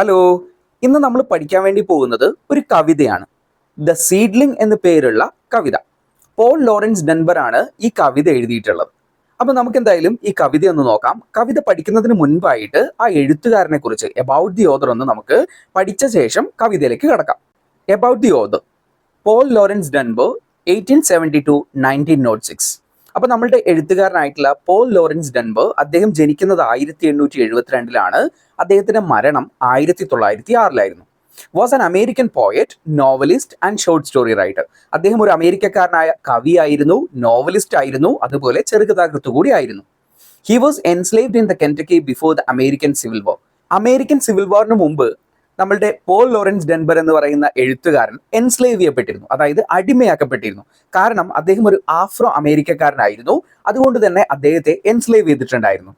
Hello ഇന്ന് നമ്മൾ പഠിക്കാൻ വേണ്ടി പോകുന്നത് ഒരു കവിതയാണ്. ദ സീഡ്ലിംഗ് എന്ന പേരുള്ള കവിത. പോൾ ലോറൻസ് ഡെൻബർ ആണ് ഈ കവിത എഴുതിയിട്ടുള്ളത്. അപ്പൊ നമുക്ക് എന്തായാലും ഈ കവിത ഒന്ന് നോക്കാം. കവിത പഠിക്കുന്നതിന് മുൻപായിട്ട് ആ എഴുത്തുകാരനെ കുറിച്ച് എബൌട്ട് ദി ഓദർ ഒന്ന് നമുക്ക് പഠിച്ച ശേഷം കവിതയിലേക്ക് കടക്കാം. About the author Paul Laurence Dunbar eighteen seventy two nineteen nought six അപ്പൊ നമ്മളുടെ എഴുത്തുകാരനായിട്ടുള്ള പോൾ ലോറൻസ് ഡൻബർ അദ്ദേഹം ജനിക്കുന്നത് ആയിരത്തി എണ്ണൂറ്റി എഴുപത്തിരണ്ടിലാണ്. അദ്ദേഹത്തിന്റെ മരണം ആയിരത്തി തൊള്ളായിരത്തി ആറിലായിരുന്നു. Was an American poet novelist and short story writer അദ്ദേഹം ഒരു അമേരിക്കക്കാരനായ കവിയായിരുന്നു നോവലിസ്റ്റ് ആയിരുന്നു അതുപോലെ ചെറുകഥാകൃത്ത് കൂടി ആയിരുന്നു. He was enslaved in the Kentucky before the American civil war American civil വാറിന് മുമ്പ് നമ്മളുടെ പോൾ ലോറൻസ് ഡെൻബർ എന്ന് പറയുന്ന എഴുത്തുകാരൻ എൻസ്ലേവ് ചെയ്യപ്പെട്ടിരുന്നു അതായത് അടിമയാക്കപ്പെട്ടിരുന്നു. കാരണം അദ്ദേഹം ഒരു ആഫ്രോ അമേരിക്കക്കാരനായിരുന്നു. അതുകൊണ്ട് തന്നെ അദ്ദേഹത്തെ എൻസ്ലേവ് ചെയ്തിട്ടുണ്ടായിരുന്നു.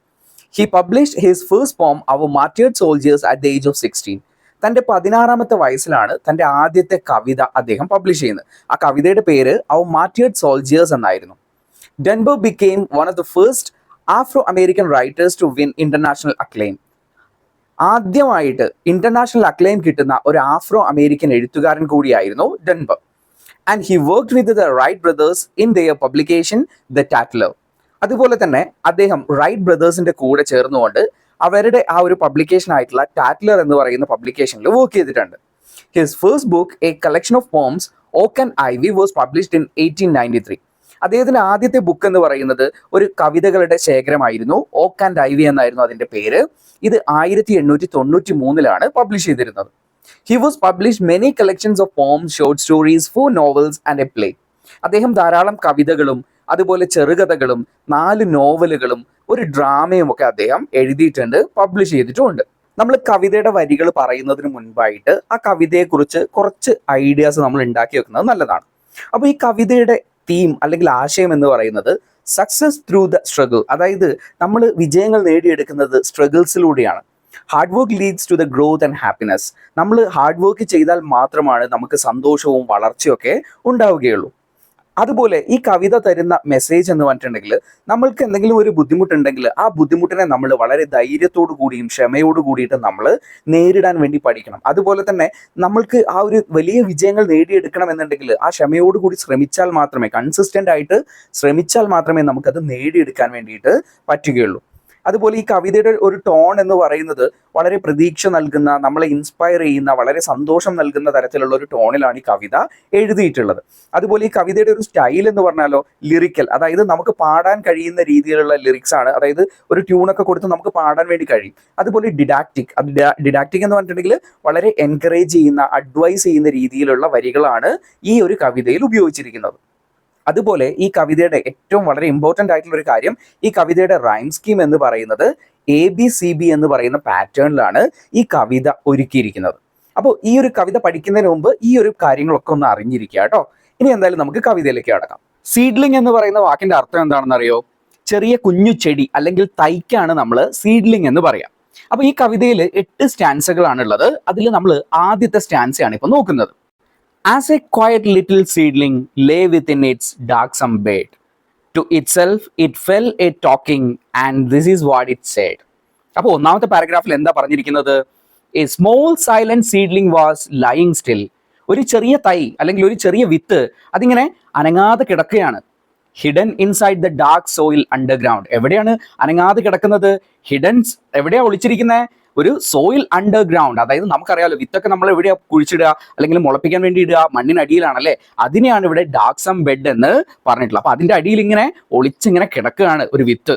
He publish his first poem our മാറ്റേഡ് soldiers at the age of sixteen തന്റെ പതിനാറാമത്തെ വയസ്സിലാണ് തന്റെ ആദ്യത്തെ കവിത അദ്ദേഹം പബ്ലിഷ് ചെയ്യുന്നത്. ആ കവിതയുടെ പേര് അവർ മാറ്റേഡ് സോൾജിയേഴ്സ് എന്നായിരുന്നു. Dunbar became one of the first Afro American writers to win international acclaim ആദ്യമായിട്ട് ഇന്റർനാഷണൽ അക്ലെയിം കിട്ടുന്ന ഒരു ആഫ്രോ അമേരിക്കൻ എഴുത്തുകാരൻ കൂടിയായിരുന്നു Dunbar and he work with the Wright brothers in their publication the Tattler അതുപോലെ തന്നെ അദ്ദേഹം right ബ്രദേഴ്സിന്റെ കൂടെ ചേർന്നുകൊണ്ട് അവരുടെ ആ ഒരു പബ്ലിക്കേഷൻ ആയിട്ടുള്ള ടാറ്റ്ലർ എന്ന് പറയുന്ന പബ്ലിക്കേഷനിൽ വർക്ക് ചെയ്തിട്ടുണ്ട്. His first book a collection of poems Oak and Ivy was published in eighteen ninety three അദ്ദേഹത്തിന്റെ ആദ്യത്തെ ബുക്ക് എന്ന് പറയുന്നത് ഒരു കവിതകളുടെ ശേഖരമായിരുന്നു. ഓക്ക് ആൻഡ് ഐവി എന്നായിരുന്നു അതിന്റെ പേര്. ഇത് ആയിരത്തി എണ്ണൂറ്റി തൊണ്ണൂറ്റി മൂന്നിലാണ് പബ്ലിഷ് ചെയ്തിരുന്നത്. He was publish many collections of poem short stories four novels and a play അദ്ദേഹം ധാരാളം കവിതകളും അതുപോലെ ചെറുകഥകളും നാല് നോവലുകളും ഒരു ഡ്രാമയും ഒക്കെ അദ്ദേഹം എഴുതിയിട്ടുണ്ട് പബ്ലിഷ് ചെയ്തിട്ടുമുണ്ട് നമ്മൾ കവിതയുടെ വരികൾ പറയുന്നതിന് മുൻപായിട്ട് ആ കവിതയെക്കുറിച്ച് കുറച്ച് ഐഡിയാസ് നമ്മൾ ഉണ്ടാക്കി വെക്കുന്നത് നല്ലതാണ്. അപ്പോൾ ഈ കവിതയുടെ തീം അല്ലെങ്കിൽ ആശയം എന്ന് പറയുന്നത് സക്സസ് ത്രൂ ദ സ്ട്രഗിൾ അതായത് നമ്മൾ വിജയങ്ങൾ നേടിയെടുക്കുന്നത് സ്ട്രഗിൾസിലൂടെയാണ് hard work leads to the growth and happiness നമ്മൾ ഹാർഡ് വർക്ക് ചെയ്താൽ മാത്രമാണ് നമുക്ക് സന്തോഷവും വളർച്ചയൊക്കെ ഉണ്ടാവുകയുള്ളൂ. അതുപോലെ ഈ കവിത തരുന്ന മെസ്സേജ് എന്ന് പറഞ്ഞിട്ടുണ്ടെങ്കിൽ നമ്മൾക്ക് എന്തെങ്കിലും ഒരു ബുദ്ധിമുട്ടുണ്ടെങ്കിൽ ആ ബുദ്ധിമുട്ടിനെ നമ്മൾ വളരെ ധൈര്യത്തോടു കൂടിയും ക്ഷമയോടു കൂടിയിട്ട് നമ്മൾ നേരിടാൻ വേണ്ടി പഠിക്കണം. അതുപോലെ തന്നെ നമ്മൾക്ക് ആ ഒരു വലിയ വിജയങ്ങൾ നേടിയെടുക്കണം എന്നുണ്ടെങ്കിൽ ആ ക്ഷമയോടു കൂടി ശ്രമിച്ചാൽ മാത്രമേ കൺസിസ്റ്റന്റ് ആയിട്ട് ശ്രമിച്ചാൽ മാത്രമേ നമുക്കത് നേടിയെടുക്കാൻ വേണ്ടിയിട്ട് പറ്റുകയുള്ളൂ. അതുപോലെ ഈ കവിതയുടെ ഒരു ടോൺ എന്ന് പറയുന്നത് വളരെ പ്രതീക്ഷ നൽകുന്ന നമ്മളെ ഇൻസ്പയർ ചെയ്യുന്ന വളരെ സന്തോഷം നൽകുന്ന തരത്തിലുള്ള ഒരു ടോണിലാണ് ഈ കവിത എഴുതിയിട്ടുള്ളത്. അതുപോലെ ഈ കവിതയുടെ ഒരു സ്റ്റൈൽ എന്ന് പറഞ്ഞാലോ ലിറിക്കൽ അതായത് നമുക്ക് പാടാൻ കഴിയുന്ന രീതിയിലുള്ള ലിറിക്സ് ആണ്. അതായത് ഒരു ട്യൂണൊക്കെ കൊടുത്ത് നമുക്ക് പാടാൻ വേണ്ടി കഴിയും. അതുപോലെ ഡിഡാക്റ്റിക് അത് ഡിഡാക്റ്റിക് എന്ന് പറഞ്ഞിട്ടുണ്ടെങ്കിൽ വളരെ എൻകറേജ് ചെയ്യുന്ന അഡ്വൈസ് ചെയ്യുന്ന രീതിയിലുള്ള വരികളാണ് ഈ ഒരു കവിതയിൽ ഉപയോഗിച്ചിരിക്കുന്നത്. അതുപോലെ ഈ കവിതയുടെ ഏറ്റവും വളരെ ഇമ്പോർട്ടന്റ് ആയിട്ടുള്ള ഒരു കാര്യം ഈ കവിതയുടെ റൈം സ്കീം എന്ന് പറയുന്നത് എ ബി സി ബി എന്ന് പറയുന്ന പാറ്റേണിലാണ് ഈ കവിത ഒരുക്കിയിരിക്കുന്നത്. അപ്പോൾ ഈ ഒരു കവിത പഠിക്കുന്നതിന് മുമ്പ് ഈ ഒരു കാര്യങ്ങളൊക്കെ ഒന്ന് അറിഞ്ഞിരിക്കുക കേട്ടോ. ഇനി എന്തായാലും നമുക്ക് കവിതയിലേക്ക് കടക്കാം. സീഡ്ലിംഗ് എന്ന് പറയുന്ന വാക്കിന്റെ അർത്ഥം എന്താണെന്നറിയോ? ചെറിയ കുഞ്ഞു ചെടി അല്ലെങ്കിൽ തൈക്കാണ് നമ്മൾ സീഡ്ലിംഗ് എന്ന് പറയാം. അപ്പൊ ഈ കവിതയിൽ എട്ട് സ്റ്റാൻസുകളാണുള്ളത് അതിൽ നമ്മൾ ആദ്യത്തെ സ്റ്റാൻസയാണ് ഇപ്പൊ നോക്കുന്നത്. As a quiet little seedling lay within its darksome bed, to itself it fell a talking, and this is what it said. അപ്പോൾ ഒന്നാമത്തെ പാരഗ്രാഫിൽ എന്താ പറഞ്ഞിരിക്കുന്നത്? A small silent seedling was lying still ഒരു ചെറിയ തൈ അല്ലെങ്കിൽ ഒരു ചെറിയ വിത്ത് അതിങ്ങനെ അനങ്ങാതെ കിടക്കുകയാണ്. Hidden inside the dark soil underground എവിടെയാണ് അനങ്ങാതെ കിടക്കുന്നത്? ഹിഡൻസ് എവിടെയാണ് ഒളിച്ചിരിക്കുന്നത്? ഒരു സോയിൽ അണ്ടർഗ്രൗണ്ട് അതായത് നമുക്കറിയാലോ വിത്തൊക്കെ നമ്മൾ എവിടെയാ കുഴിച്ചിടുക അല്ലെങ്കിൽ മുളപ്പിക്കാൻ വേണ്ടി ഇടുക മണ്ണിനടിയിലാണല്ലേ അതിനെയാണ് ഇവിടെ ഡാക്സം ബെഡ് എന്ന് പറഞ്ഞിട്ടുള്ളത്. അപ്പൊ അതിന്റെ അടിയിൽ ഇങ്ങനെ ഒളിച്ചിങ്ങനെ കിടക്കുകയാണ് ഒരു വിത്ത്.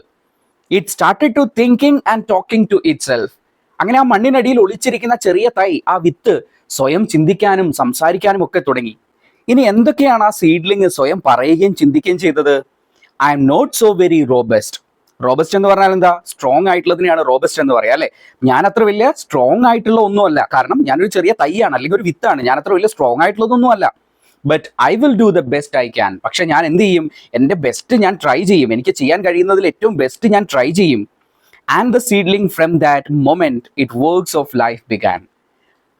It started to thinking and talking to itself അങ്ങനെ ആ മണ്ണിനടിയിൽ ഒളിച്ചിരിക്കുന്ന ചെറിയ തൈ ആ വിത്ത് സ്വയം ചിന്തിക്കാനും സംസാരിക്കാനും ഒക്കെ തുടങ്ങി. ഇനി എന്തൊക്കെയാണ് ആ സീഡ്ലിങ് സ്വയം പറയുകയും ചിന്തിക്കുകയും ചെയ്തത്? I'm not so very robust robust എന്ന് പറഞ്ഞാൽ എന്താ? സ്ട്രോങ് ആയിട്ടുള്ളതിനെയാണ് റോബസ്റ്റ് എന്ന് പറയാം അല്ലെ? ഞാൻ അത്ര വലിയ സ്ട്രോങ് ആയിട്ടുള്ള ഒന്നുമല്ല. കാരണം ഞാനൊരു ചെറിയ തൈയാണ് അല്ലെങ്കിൽ ഒരു വിത്താണ്. ഞാൻ അത്ര വലിയ സ്ട്രോങ് ആയിട്ടുള്ളതൊന്നും അല്ല. But I will do the best I can പക്ഷെ ഞാൻ എന്ത് ചെയ്യും? എന്റെ ബെസ്റ്റ് ഞാൻ ട്രൈ ചെയ്യും. എനിക്ക് ചെയ്യാൻ കഴിയുന്നതിൽ ഏറ്റവും ബെസ്റ്റ് ഞാൻ ട്രൈ ചെയ്യും. And the seedling from that moment it works of life began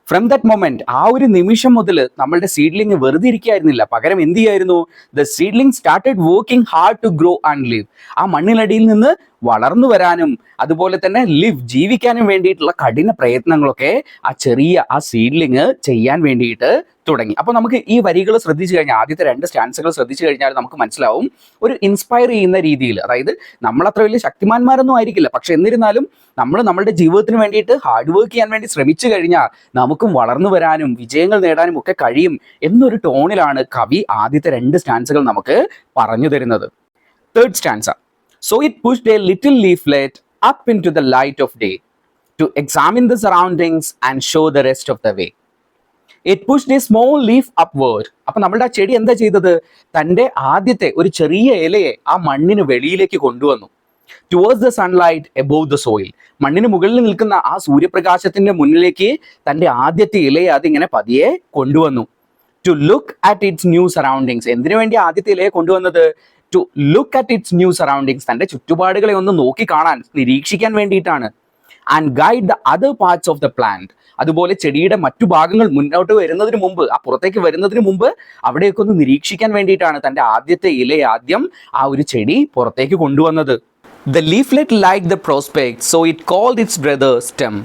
from that moment ആ ഒരു നിമിഷം മുതൽ നമ്മളുടെ സീഡ്ലിംഗ് വെറുതെ ഇരിക്കുകയായിരുന്നില്ല. പകരം എന്ത് ചെയ്യായിരുന്നു? The seedling started working hard to grow and live ആ മണ്ണിനടിയിൽ നിന്ന് വളർന്നു വരാനും അതുപോലെ തന്നെ ലിവ് ജീവിക്കാനും വേണ്ടിയിട്ടുള്ള കഠിന പ്രയത്നങ്ങളൊക്കെ ആ ചെറിയ ആ സീഡ്ലിങ് ചെയ്യാൻ വേണ്ടിയിട്ട് തുടങ്ങി. അപ്പോൾ നമുക്ക് ഈ വരികൾ ശ്രദ്ധിച്ചു കഴിഞ്ഞാൽ ആദ്യത്തെ രണ്ട് സ്റ്റാൻസുകൾ ശ്രദ്ധിച്ചു കഴിഞ്ഞാൽ നമുക്ക് മനസ്സിലാവും ഒരു ഇൻസ്പയർ ചെയ്യുന്ന രീതിയിൽ അതായത് നമ്മൾ അത്ര വലിയ ശക്തിമാന്മാരൊന്നും ആയിരിക്കില്ല. പക്ഷെ എന്നിരുന്നാലും നമ്മൾ നമ്മുടെ ജീവിതത്തിന് വേണ്ടിയിട്ട് ഹാർഡ് വർക്ക് ചെയ്യാൻ വേണ്ടി ശ്രമിച്ചു കഴിഞ്ഞാൽ നമുക്കും വളർന്നു വരാനും വിജയങ്ങൾ നേടാനും ഒക്കെ കഴിയും എന്നൊരു ടോണിലാണ് കവി ആദ്യത്തെ രണ്ട് സ്റ്റാൻസുകൾ നമുക്ക് പറഞ്ഞു തരുന്നത്. Third stanza so it pushed a little leaflet up into the light of day to examine the surroundings and show the rest of the way it push a small leaf upward അപ്പൊ നമ്മളുടെ ആ ചെടി എന്താ ചെയ്തത്? തന്റെ ആദ്യത്തെ ഒരു ചെറിയ ഇലയെ ആ മണ്ണിന് വെളിയിലേക്ക് കൊണ്ടുവന്നു. Towards the sunlight above the soil മണ്ണിന് മുകളിൽ നിൽക്കുന്ന ആ സൂര്യപ്രകാശത്തിന്റെ മുന്നിലേക്ക് തന്റെ ആദ്യത്തെ ഇലയെ അതിങ്ങനെ പതിയെ കൊണ്ടുവന്നു. To look at its new surroundings എന്തിനു വേണ്ടി ആദ്യത്തെ ഇലയെ കൊണ്ടുവന്നത്? To look at its new surroundings തന്റെ ചുറ്റുപാടുകളെ ഒന്ന് നോക്കി കാണാൻ നിരീക്ഷിക്കാൻ വേണ്ടിയിട്ടാണ്. And guide the other parts of the plant അതുപോലെ ചെടിയുടെ മറ്റു ഭാഗങ്ങൾ മുന്നോട്ട് വരുന്നതിന് മുമ്പ് ആ പുറത്തേക്ക് വരുന്നതിന് മുമ്പ് അവിടെയൊക്കെ ഒന്ന് നിരീക്ഷിക്കാൻ വേണ്ടിയിട്ടാണ് തന്റെ ആദ്യത്തെ ഇല ആദ്യം ആ ഒരു ചെടി പുറത്തേക്ക് കൊണ്ടുവന്നത്. The leaflet like the prospect so it called its brother stem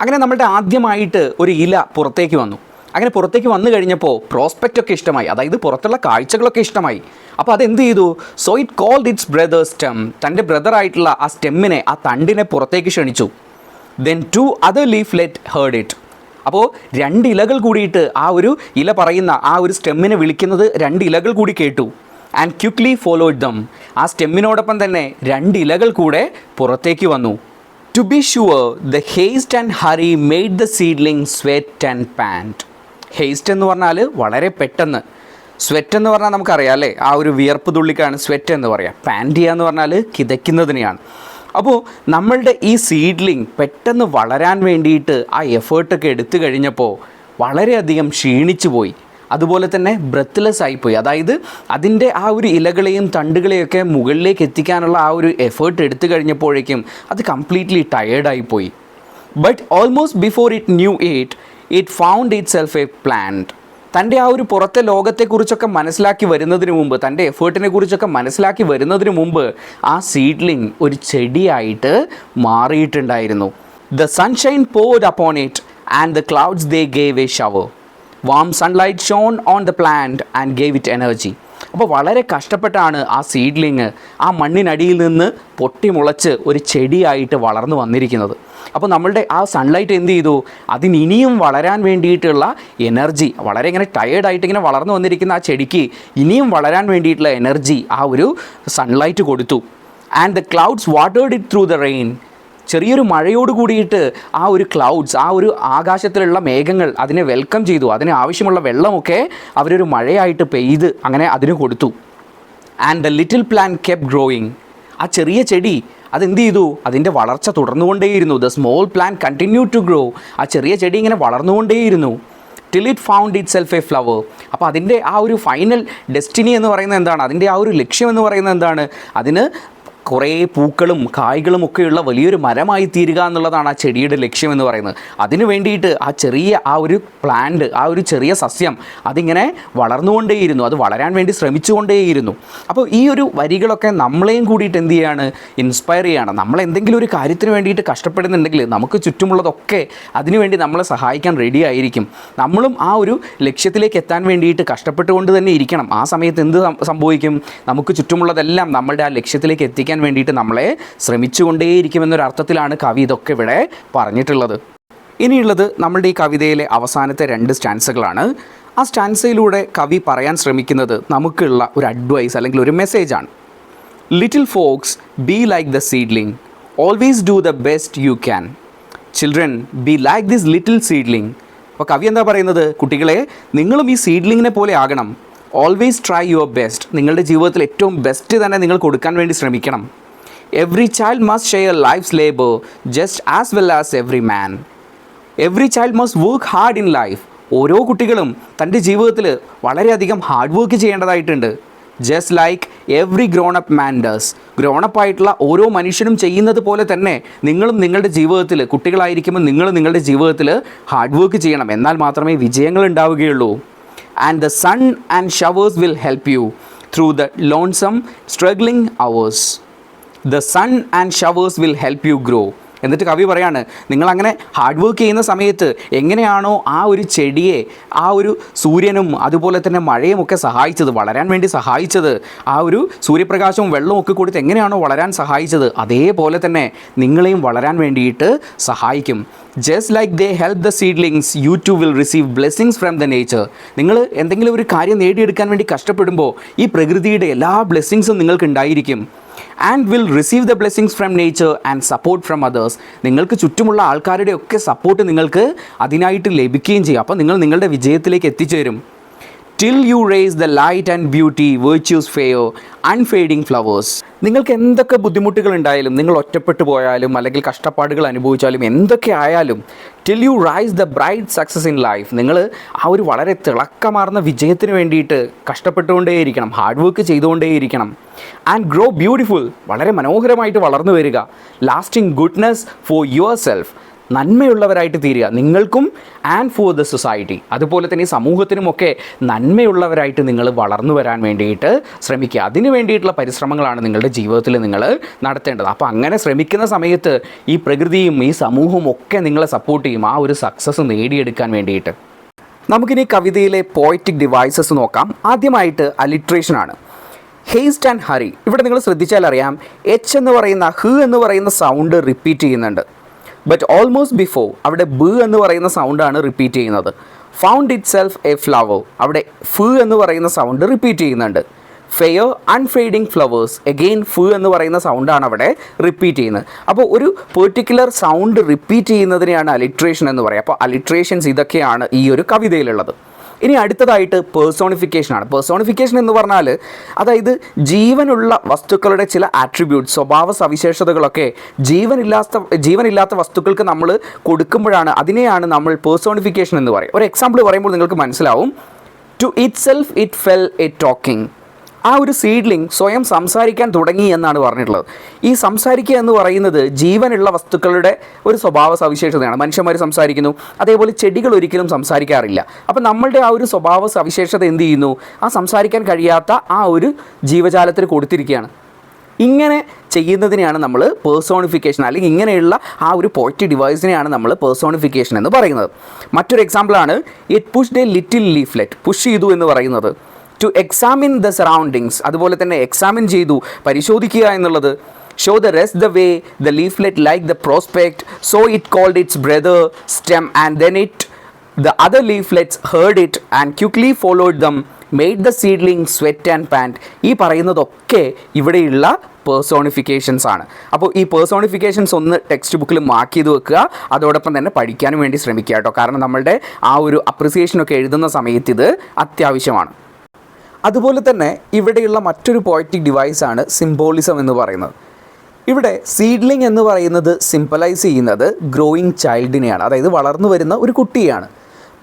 അങ്ങനെ നമ്മളുടെ ആദ്യമായിട്ട് ഒരു ഇല പുറത്തേക്ക് വന്നു. അങ്ങനെ പുറത്തേക്ക് വന്നു കഴിഞ്ഞപ്പോൾ പ്രോസ്പെക്റ്റ് ഒക്കെ ഇഷ്ടമായി. അതായത് പുറത്തുള്ള കാഴ്ചകളൊക്കെ ഇഷ്ടമായി. അപ്പോൾ അതെന്ത് ചെയ്തു? So it called its brother stem തന്റെ ബ്രദറായിട്ടുള്ള ആ സ്റ്റെമ്മിനെ ആ തണ്ടിനെ പുറത്തേക്ക് ക്ഷണിച്ചു. Then two other leaflet heard it അപ്പോൾ രണ്ട് ഇലകൾ കൂടിയിട്ട് ആ ഒരു ഇല പറയുന്ന ആ ഒരു സ്റ്റെമ്മിനെ വിളിക്കുന്നത് രണ്ട് ഇലകൾ കൂടി കേട്ടു. ആൻഡ് ക്വിക്ലി ഫോളോഡ് ദം ആ സ്റ്റെമ്മിനോടൊപ്പം തന്നെ രണ്ട് ഇലകൾ കൂടെ പുറത്തേക്ക് വന്നു. To be sure the haste and hurry made the seedling sweat and pant haste എന്ന് പറഞ്ഞാൽ വളരെ പെട്ടെന്ന്. സ്വെറ്റ് എന്ന് പറഞ്ഞാൽ നമുക്കറിയാം അല്ലേ? ആ ഒരു വിയർപ്പ് തുള്ളിക്കാണ് സ്വെറ്റ് എന്ന് പറയാം. പാന്റ് ചെയ്യുക എന്ന് പറഞ്ഞാൽ കിതയ്ക്കുന്നതിനെയാണ്. അപ്പോൾ നമ്മളുടെ ഈ സീഡ്ലിംഗ് പെട്ടെന്ന് വളരാൻ വേണ്ടിയിട്ട് ആ എഫേർട്ടൊക്കെ എടുത്തു കഴിഞ്ഞപ്പോൾ വളരെയധികം ക്ഷീണിച്ചു പോയി. അതുപോലെ തന്നെ ബ്രത്ത്ലെസ് ആയിപ്പോയി അതായത് അതിന്റെ ആ ഒരു ഇലകളെയും തണ്ടുകളെയൊക്കെ മുകളിലേക്ക് എത്തിക്കാനുള്ള ആ ഒരു എഫേർട്ട് എടുത്തു കഴിഞ്ഞപ്പോഴേക്കും അത് completely ടയേർഡായിപ്പോയി but almost before it knew it it found itself a plant തന്റെ ആ ഒരു പുറത്തെ ലോകത്തെക്കുറിച്ചൊക്കെ മനസ്സിലാക്കി വരുന്നതിന് മുമ്പ് തന്റെ എഫേർട്ടിനെ കുറിച്ചൊക്കെ മനസ്സിലാക്കി വരുന്നതിന് മുമ്പ് ആ സീഡ്ലിംഗ് ഒരു ചെടിയായിട്ട് മാറിയിട്ടുണ്ടായിരുന്നു. The sunshine poured upon it and the clouds they gave a shower warm sunlight shone on the plant and gave it energy അപ്പോൾ വളരെ കഷ്ടപ്പെട്ടാണ് ആ സീഡ്ലിങ് ആ മണ്ണിനടിയിൽ നിന്ന് പൊട്ടിമുളച്ച് ഒരു ചെടിയായിട്ട് വളർന്നു വന്നിരിക്കുന്നത്. അപ്പോൾ നമ്മളുടെ ആ സൺലൈറ്റ് എന്ത് ചെയ്തു? അതിന് ഇനിയും വളരാൻ വേണ്ടിയിട്ടുള്ള എനർജി വളരെ ഇങ്ങനെ ടയേർഡായിട്ട് ഇങ്ങനെ വളർന്നു വന്നിരിക്കുന്ന ആ ചെടിക്ക് ഇനിയും വളരാൻ വേണ്ടിയിട്ടുള്ള എനർജി ആ ഒരു സൺലൈറ്റ് കൊടുത്തു. ആൻഡ് ദ ക്ലൗഡ്സ് വാട്ടേഡ് ഇറ്റ് ത്രൂ ദ റെയിൻ ചെറിയൊരു മഴയോട് കൂടിയിട്ട് ആ ഒരു ക്ലൗഡ്സ് ആ ഒരു ആകാശത്തിലുള്ള മേഘങ്ങൾ അതിനെ വെൽക്കം ചെയ്തു. അതിന് ആവശ്യമുള്ള വെള്ളമൊക്കെ അവരൊരു മഴയായിട്ട് പെയ്ത് അങ്ങനെ അതിന് കൊടുത്തു. And the little plant kept growing ആ ചെറിയ ചെടി അതെന്ത് ചെയ്തു? അതിന്റെ വളർച്ച തുടർന്നുകൊണ്ടേയിരുന്നു. The small plant continue to grow ആ ചെറിയ ചെടി ഇങ്ങനെ വളർന്നുകൊണ്ടേയിരുന്നു. Till it found itself a flower അപ്പോൾ അതിന്റെ ആ ഒരു ഫൈനൽ ഡെസ്റ്റിനി എന്ന് പറയുന്നത് എന്താണ്? അതിന്റെ ആ ഒരു ലക്ഷ്യം എന്ന് പറയുന്നത് എന്താണ്? അതിന് കുറേ പൂക്കളും കായ്കളും ഒക്കെയുള്ള വലിയൊരു മരമായി തീരുക എന്നുള്ളതാണ് ആ ചെടിയുടെ ലക്ഷ്യം എന്ന് പറയുന്നത്. അതിനു വേണ്ടിയിട്ട് ആ ചെറിയ ആ ഒരു പ്ലാന്റ് ആ ഒരു ചെറിയ സസ്യം അതിങ്ങനെ വളർന്നുകൊണ്ടേയിരുന്നു. അത് വളരാൻ വേണ്ടി ശ്രമിച്ചുകൊണ്ടേയിരുന്നു. അപ്പോൾ ഈ ഒരു വരികളൊക്കെ നമ്മളെയും കൂടിയിട്ട് എന്ത് ചെയ്യാണ്? ഇൻസ്പയർ ചെയ്യാണ്. നമ്മൾ എന്തെങ്കിലും ഒരു കാര്യത്തിന് വേണ്ടിയിട്ട് കഷ്ടപ്പെടുന്നുണ്ടെങ്കിൽ നമുക്ക് ചുറ്റുമുള്ളതൊക്കെ അതിനുവേണ്ടി നമ്മളെ സഹായിക്കാൻ റെഡി ആയിരിക്കും. നമ്മളും ആ ഒരു ലക്ഷ്യത്തിലേക്ക് എത്താൻ വേണ്ടിയിട്ട് കഷ്ടപ്പെട്ടുകൊണ്ട് തന്നെ ഇരിക്കണം. ആ സമയത്ത് എന്ത് സംഭവിക്കും? നമുക്ക് ചുറ്റുമുള്ളതെല്ലാം നമ്മളുടെ ആ ലക്ഷ്യത്തിലേക്ക് എത്തിക്കാൻ വേണ്ടിയിട്ട് നമ്മളെ ശ്രമിച്ചുകൊണ്ടേയിരിക്കുമെന്നൊരു അർത്ഥത്തിലാണ് കവി ഇതൊക്കെ ഇവിടെ പറഞ്ഞിട്ടുള്ളത്. ഇനിയുള്ളത് നമ്മളുടെ ഈ കവിതയിലെ അവസാനത്തെ രണ്ട് സ്റ്റാൻസുകളാണ്. ആ സ്റ്റാൻസയിലൂടെ കവി പറയാൻ ശ്രമിക്കുന്നത് നമുക്കുള്ള ഒരു അഡ്വൈസ് അല്ലെങ്കിൽ ഒരു മെസ്സേജാണ് little folks be like the seedling always do the best you can children be like this little seedling അപ്പോൾ കവി എന്താ പറയുന്നത്? കുട്ടികളെ നിങ്ങളും ഈ സീഡ്ലിങ്ങിനെ പോലെ ആകണം. ഓൾവേസ് ട്രൈ യുവർ ബെസ്റ്റ് നിങ്ങളുടെ ജീവിതത്തിൽ ഏറ്റവും ബെസ്റ്റ് തന്നെ നിങ്ങൾ കൊടുക്കാൻ വേണ്ടി ശ്രമിക്കണം. Every child must share life's labour just as well as every man every child must work hard in life ഓരോ കുട്ടികളും തന്റെ ജീവിതത്തിൽ വളരെയധികം ഹാർഡ് വർക്ക് ചെയ്യേണ്ടതായിട്ടുണ്ട്. Just like every grown up man does grown up ആയിട്ടുള്ള ഓരോ മനുഷ്യനും ചെയ്യുന്നത് പോലെ തന്നെ നിങ്ങളും നിങ്ങളുടെ ജീവിതത്തിൽ കുട്ടികളായിരിക്കുമ്പോൾ നിങ്ങൾ നിങ്ങളുടെ ജീവിതത്തിൽ ഹാർഡ് വർക്ക് ചെയ്യണം. എന്നാൽ മാത്രമേ വിജയങ്ങൾ ഉണ്ടാവുകയുള്ളൂ. and the sun and showers will help you through the lonesome, struggling hours. The sun and showers will help you grow. എന്നിട്ട് കവി പറയാണ് നിങ്ങളങ്ങനെ ഹാർഡ് വർക്ക് ചെയ്യുന്ന സമയത്ത് എങ്ങനെയാണോ ആ ഒരു ചെടിയെ ആ ഒരു സൂര്യനും അതുപോലെ തന്നെ മഴയും ഒക്കെ സഹായിച്ചത് വളരാൻ വേണ്ടി സഹായിച്ചത് ആ ഒരു സൂര്യപ്രകാശവും വെള്ളവും ഒക്കെ കൊടുത്ത് എങ്ങനെയാണോ വളരാൻ സഹായിച്ചത് അതേപോലെ തന്നെ നിങ്ങളെയും വളരാൻ വേണ്ടിയിട്ട് സഹായിക്കും. Just like they help the seedlings you too will receive blessings from the nature നിങ്ങൾ എന്തെങ്കിലും ഒരു കാര്യം നേടിയെടുക്കാൻ വേണ്ടി കഷ്ടപ്പെടുമ്പോൾ ഈ പ്രകൃതിയുടെ എല്ലാ ബ്ലെസ്സിങ്സും നിങ്ങൾക്ക് ഉണ്ടായിരിക്കും and will receive the blessings from nature and support from others നിങ്ങൾക്ക് ചുറ്റുമുള്ള ആൾക്കാരുടെ ഒക്കെ സപ്പോർട്ട് നിങ്ങൾക്ക് അതിനായിട്ട് ലഭിക്കുകയും ചെയ്യും. അപ്പോൾ നിങ്ങൾ നിങ്ങളുടെ വിജയത്തിലേക്ക് എത്തിച്ചേരും. Till you raise the light and beauty virtues fair unfading flowers നിങ്ങൾക്ക് എന്തൊക്കെ ബുദ്ധിമുട്ടുകൾ ഉണ്ടായാലും നിങ്ങൾ ഒറ്റപ്പെട്ടു പോയാലും അല്ലെങ്കിൽ കഷ്ടപ്പാടുകൾ അനുഭവിച്ചാലും എന്തൊക്കെ ആയാലും till you rise the bright success in life നിങ്ങൾ ആ ഒരു വളരെ തിളക്കമാർന്ന വിജയത്തിന് വേണ്ടിയിട്ട് കഷ്ടപ്പെട്ടുകൊണ്ടേയിരിക്കണം ഹാർഡ് വർക്ക് ചെയ്തുകൊണ്ടേയിരിക്കണം. ആൻഡ് ഗ്രോ ബ്യൂട്ടിഫുൾ വളരെ മനോഹരമായിട്ട് വളർന്നു വരിക. Lasting goodness for yourself നന്മയുള്ളവരായിട്ട് തീരുക. നിങ്ങൾക്കും ആൻഡ് ഫോർ ദ സൊസൈറ്റി അതുപോലെ തന്നെ സമൂഹത്തിനുമൊക്കെ നന്മയുള്ളവരായിട്ട് നിങ്ങൾ വളർന്നു വരാൻ വേണ്ടിയിട്ട് ശ്രമിക്കുക. അതിന് വേണ്ടിയിട്ടുള്ള പരിശ്രമങ്ങളാണ് നിങ്ങളുടെ ജീവിതത്തിൽ നിങ്ങൾ നടത്തേണ്ടത്. അപ്പോൾ അങ്ങനെ ശ്രമിക്കുന്ന സമയത്ത് ഈ പ്രകൃതിയും ഈ സമൂഹവും ഒക്കെ നിങ്ങളെ സപ്പോർട്ട് ചെയ്യും. ആ ഒരു സക്സസ് നേടിയെടുക്കാൻ വേണ്ടിയിട്ട്. നമുക്കിനി കവിതയിലെ പോയറ്റിക് ഡിവൈസസ് നോക്കാം. ആദ്യമായിട്ട് അലിട്രേഷൻ ആണ്. ഹേസ്റ്റ് ആൻഡ് ഹറി ഇവിടെ നിങ്ങൾ ശ്രദ്ധിച്ചാൽ അറിയാം എച്ച് എന്ന് പറയുന്ന ഹ് എന്ന് പറയുന്ന സൗണ്ട് റിപ്പീറ്റ് ചെയ്യുന്നുണ്ട്. ബട്ട് ഓൾമോസ്റ്റ് ബിഫോർ അവിടെ ബ് എന്ന് പറയുന്ന സൗണ്ടാണ് റിപ്പീറ്റ് ചെയ്യുന്നത്. Found itself a flower അവിടെ ഫ് എന്ന് പറയുന്ന സൗണ്ട് റിപ്പീറ്റ് ചെയ്യുന്നുണ്ട്. ഫെയർ അൺഫെയ്ഡിങ് ഫ്ലവേഴ്സ് എഗെയിൻ ഫ് എന്ന് പറയുന്ന സൗണ്ടാണ് അവിടെ റിപ്പീറ്റ് ചെയ്യുന്നത്. അപ്പോൾ ഒരു പെർട്ടിക്കുലർ സൗണ്ട് റിപ്പീറ്റ് ചെയ്യുന്നതിനെയാണ് അലിട്രേഷൻ എന്ന് പറയുക. അപ്പോൾ അലിട്രേഷൻസ് ഇതൊക്കെയാണ് ഈ ഒരു കവിതയിലുള്ളത്. ഇനി അടുത്തതായിട്ട് പേഴ്സോണിഫിക്കേഷനാണ് പേഴ്സോണിഫിക്കേഷൻ എന്ന് പറഞ്ഞാൽ അതായത് ജീവനുള്ള വസ്തുക്കളുടെ ചില ആട്രിബ്യൂട്ട് സ്വഭാവ സവിശേഷതകളൊക്കെ ജീവനില്ലാത്ത ജീവനില്ലാത്ത വസ്തുക്കൾക്ക് നമ്മൾ കൊടുക്കുമ്പോഴാണ് അതിനെയാണ് നമ്മൾ പേഴ്സോണിഫിക്കേഷൻ എന്ന് പറയും. ഒരു എക്സാമ്പിൾ പറയുമ്പോൾ നിങ്ങൾക്ക് മനസ്സിലാവും. To itself it fell a talking ആ ഒരു സീഡ്ലിംഗ് സ്വയം സംസാരിക്കാൻ തുടങ്ങി എന്നാണ് പറഞ്ഞിട്ടുള്ളത്. ഈ സംസാരിക്കുക എന്ന് പറയുന്നത് ജീവനുള്ള വസ്തുക്കളുടെ ഒരു സ്വഭാവ സവിശേഷതയാണ്. മനുഷ്യന്മാർ സംസാരിക്കുന്നു അതേപോലെ ചെടികൾ ഒരിക്കലും സംസാരിക്കാറില്ല. അപ്പം നമ്മളുടെ ആ ഒരു സ്വഭാവ സവിശേഷത എന്ത് ചെയ്യുന്നു? ആ സംസാരിക്കാൻ കഴിയാത്ത ആ ഒരു ജീവജാലത്തിന് കൊടുത്തിരിക്കുകയാണ്. ഇങ്ങനെ ചെയ്യുന്നതിനെയാണ് നമ്മൾ പേഴ്സോണിഫിക്കേഷൻ അല്ലെങ്കിൽ ഇങ്ങനെയുള്ള ആ ഒരു പോയിറ്റ് ഡിവൈസിനെയാണ് നമ്മൾ പേഴ്സോണിഫിക്കേഷൻ എന്ന് പറയുന്നത്. മറ്റൊരു എക്സാമ്പിളാണ് it pushed a little leaflet push ചെയ്തു എന്ന് പറയുന്നത്. ടു എക്സാമിൻ ദ സറൗണ്ടിങ്സ് അതുപോലെ തന്നെ എക്സാമിൻ ചെയ്തു പരിശോധിക്കുക എന്നുള്ളത്. Show the rest the way the leaflet like the prospect so it called its brother stem and then it the other leaflets heard it and quickly followed them made the seedling sweat and pant ഈ പറയുന്നതൊക്കെ ഇവിടെയുള്ള പേഴ്സോണിഫിക്കേഷൻസ് ആണ്. അപ്പോൾ ഈ പേഴ്സോണിഫിക്കേഷൻസ് ഒന്ന് text ബുക്കിൽ mark ചെയ്ത് വെക്കുക. അതോടൊപ്പം തന്നെ പഠിക്കാനും വേണ്ടി ശ്രമിക്കുക കേട്ടോ. കാരണം നമ്മളുടെ ആ ഒരു അപ്രിസിയേഷനൊക്കെ എഴുതുന്ന സമയത്ത് ഇത് അത്യാവശ്യമാണ്. അതുപോലെ തന്നെ ഇവിടെയുള്ള മറ്റൊരു പോയറ്റിക് ഡിവൈസാണ് സിംബോളിസം എന്ന് പറയുന്നത്. ഇവിടെ സീഡ്ലിംഗ് എന്ന് പറയുന്നത് സിംപലൈസ് ചെയ്യുന്നത് ഗ്രോയിങ് ചൈൽഡിനെയാണ് അതായത് വളർന്നു വരുന്ന ഒരു കുട്ടിയാണ്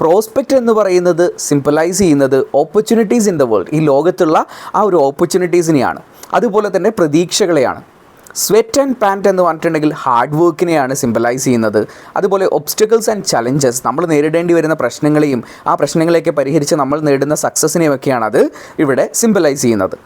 പ്രോസ്പെക്റ്റ് എന്ന് പറയുന്നത് സിംപലൈസ് ചെയ്യുന്നത് ഓപ്പർച്യൂണിറ്റീസ് ഇൻ ദ വേൾഡ് ഈ ലോകത്തുള്ള ആ ഒരു ഓപ്പർച്യൂണിറ്റീസിനെയാണ് അതുപോലെ തന്നെ പ്രതീക്ഷകളെയാണ്. സ്വെറ്റ് ആൻഡ് പാന്റ് എന്ന് പറഞ്ഞിട്ടുണ്ടെങ്കിൽ ഹാർഡ് വർക്കിനെയാണ് സിംബലൈസ് ചെയ്യുന്നത്. അതുപോലെ ഒബ്സ്റ്റക്കിൾസ് ആൻഡ് ചലഞ്ചസ് നമ്മൾ നേരിടേണ്ടി വരുന്ന പ്രശ്നങ്ങളെയും ആ പ്രശ്നങ്ങളെയൊക്കെ പരിഹരിച്ച് നമ്മൾ നേടുന്ന സക്സസ്സിനെയൊക്കെയാണ് അത് ഇവിടെ സിംബലൈസ് ചെയ്യുന്നത്.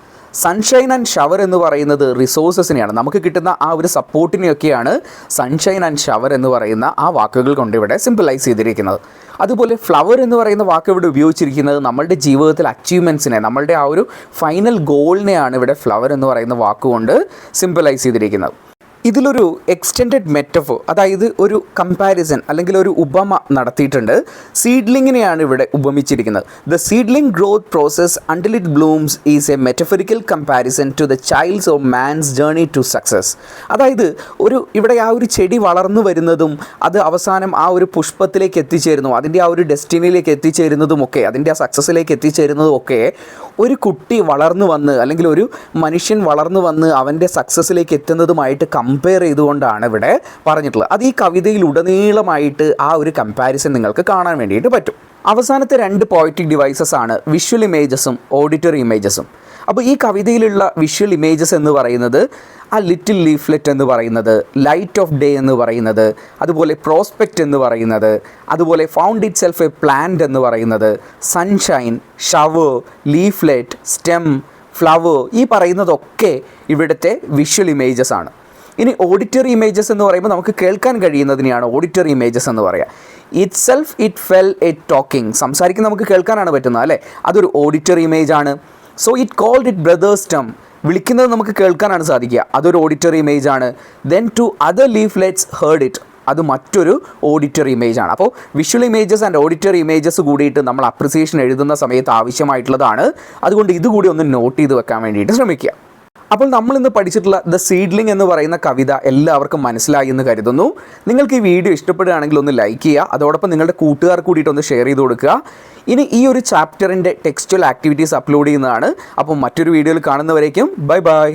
സൺഷൈൻ ആൻഡ് ഷവർ എന്ന് പറയുന്നത് റിസോഴ്സസിനെയാണ് നമുക്ക് കിട്ടുന്ന ആ ഒരു സപ്പോർട്ടിനെയൊക്കെയാണ് സൺഷൈൻ ആൻഡ് ഷവർ എന്ന് പറയുന്ന ആ വാക്കുകൾ കൊണ്ട് ഇവിടെ സിമ്പിളൈസ് ചെയ്തിരിക്കുന്നത്. അതുപോലെ ഫ്ലവർ എന്ന് പറയുന്ന വാക്ക് ഇവിടെ ഉപയോഗിച്ചിരിക്കുന്നത് നമ്മളുടെ ജീവിതത്തിൽ അച്ചീവ്മെന്റ്സിനെ നമ്മളുടെ ആ ഒരു ഫൈനൽ ഗോളിനെയാണ് ഇവിടെ ഫ്ലവർ എന്ന് പറയുന്ന വാക്കുകൊണ്ട് സിമ്പിളൈസ് ചെയ്തിരിക്കുന്നത്. ഇതിലൊരു എക്സ്റ്റെൻഡഡ് മെറ്റഫോർ അതായത് ഒരു കമ്പാരിസൺ അല്ലെങ്കിൽ ഒരു ഉപമ നടത്തിയിട്ടുണ്ട്. സീഡ്ലിങ്ങിനെയാണ് ഇവിടെ ഉപമിച്ചിരിക്കുന്നത്. The seedling growth process until it blooms is a metaphorical comparison to the child's of man's journey to success അതായത് ഒരു ഇവിടെ ആ ഒരു ചെടി വളർന്നു വരുന്നതും അത് അവസാനം ആ ഒരു പുഷ്പത്തിലേക്ക് എത്തിച്ചേരുന്നു അതിന്റെ ആ ഒരു ഡെസ്റ്റിനിയിലേക്ക് എത്തിച്ചേരുന്നതുമൊക്കെ അതിന്റെ ആ സക്സസ്സിലേക്ക് എത്തിച്ചേരുന്നതുമൊക്കെ ഒരു കുട്ടി വളർന്നു വന്ന് അല്ലെങ്കിൽ ഒരു മനുഷ്യൻ വളർന്നു വന്ന് അവന്റെ സക്സസ്സിലേക്ക് എത്തുന്നതുമായിട്ട് കമ്പയർ ചെയ്തുകൊണ്ടാണ് ഇവിടെ പറഞ്ഞിട്ടുള്ളത്. അത് ഈ കവിതയിൽ ഉടനീളമായിട്ട് ആ ഒരു കമ്പാരിസൺ നിങ്ങൾക്ക് കാണാൻ വേണ്ടിയിട്ട് പറ്റും. അവസാനത്തെ രണ്ട് പോയറ്റിക് ഡിവൈസസ് ആണ് വിഷ്വൽ ഇമേജസും ഓഡിറ്ററി ഇമേജസും അപ്പോൾ ഈ കവിതയിലുള്ള വിഷ്വൽ ഇമേജസ് എന്ന് പറയുന്നത് ആ ലിറ്റിൽ ലീഫ്ലെറ്റ് എന്ന് പറയുന്നത് ലൈറ്റ് ഓഫ് ഡേ എന്ന് പറയുന്നത് അതുപോലെ പ്രോസ്പെക്റ്റ് എന്ന് പറയുന്നത് അതുപോലെ found itself a plant എന്ന് പറയുന്നത് sunshine shower leaflet stem flower ഈ പറയുന്നതൊക്കെ ഇവിടുത്തെ വിഷ്വൽ ഇമേജസ് ആണ്. ഇനി ഓഡിറ്ററി ഇമേജസ് എന്ന് പറയുമ്പോൾ നമുക്ക് കേൾക്കാൻ കഴിയുന്നതിനെയാണ് ഓഡിറ്ററി ഇമേജസ് എന്ന് പറയുക. It self it fell a talking സംസാരിക്കുന്ന നമുക്ക് കേൾക്കാനാണ് പറ്റുന്നത് അല്ലേ? അതൊരു ഓഡിറ്ററി ഇമേജ് ആണ്. So it called it brothers tom വിളിക്കുന്നത് നമുക്ക് കേൾക്കാനാണ് സാധിക്കുക. അതൊരു ഓഡിറ്ററി ഇമേജ് ആണ്. Then to other leaflets heard it അത് മറ്റൊരു ഓഡിറ്ററി ഇമേജ് ആണ്. അപ്പോൾ visual images and auditory images കൂടിയിട്ട് നമ്മൾ അപ്രിസിയേഷൻ എഴുതുന്ന സമയത്ത് ആവശ്യമായിട്ടുള്ളതാണ്. അതുകൊണ്ട് ഇതുകൂടി ഒന്ന് നോട്ട് ചെയ്ത് വെക്കാൻ വേണ്ടിയിട്ട് ശ്രമിക്കുക. അപ്പോൾ നമ്മൾ ഇന്ന് പഠിച്ചിട്ടുള്ള ദ സീഡ്ലിംഗ് എന്ന് പറയുന്ന കവിത എല്ലാവർക്കും മനസ്സിലായി എന്ന് കരുതുന്നു. നിങ്ങൾക്ക് ഈ വീഡിയോ ഇഷ്ടപ്പെടുകയാണെങ്കിൽ ഒന്ന് ലൈക്ക് ചെയ്യുക. അതോടൊപ്പം നിങ്ങളുടെ കൂട്ടുകാർ കൂടിയിട്ട് ഒന്ന് ഷെയർ ചെയ്ത് കൊടുക്കുക. ഇനി ഈ ഒരു ചാപ്റ്ററിന്റെ ടെക്സ്റ്റൽ ആക്ടിവിറ്റീസ് അപ്ലോഡ് ചെയ്യുന്നതാണ്. അപ്പോൾ മറ്റൊരു വീഡിയോയിൽ കാണുന്നവരേക്കും ബൈ ബൈ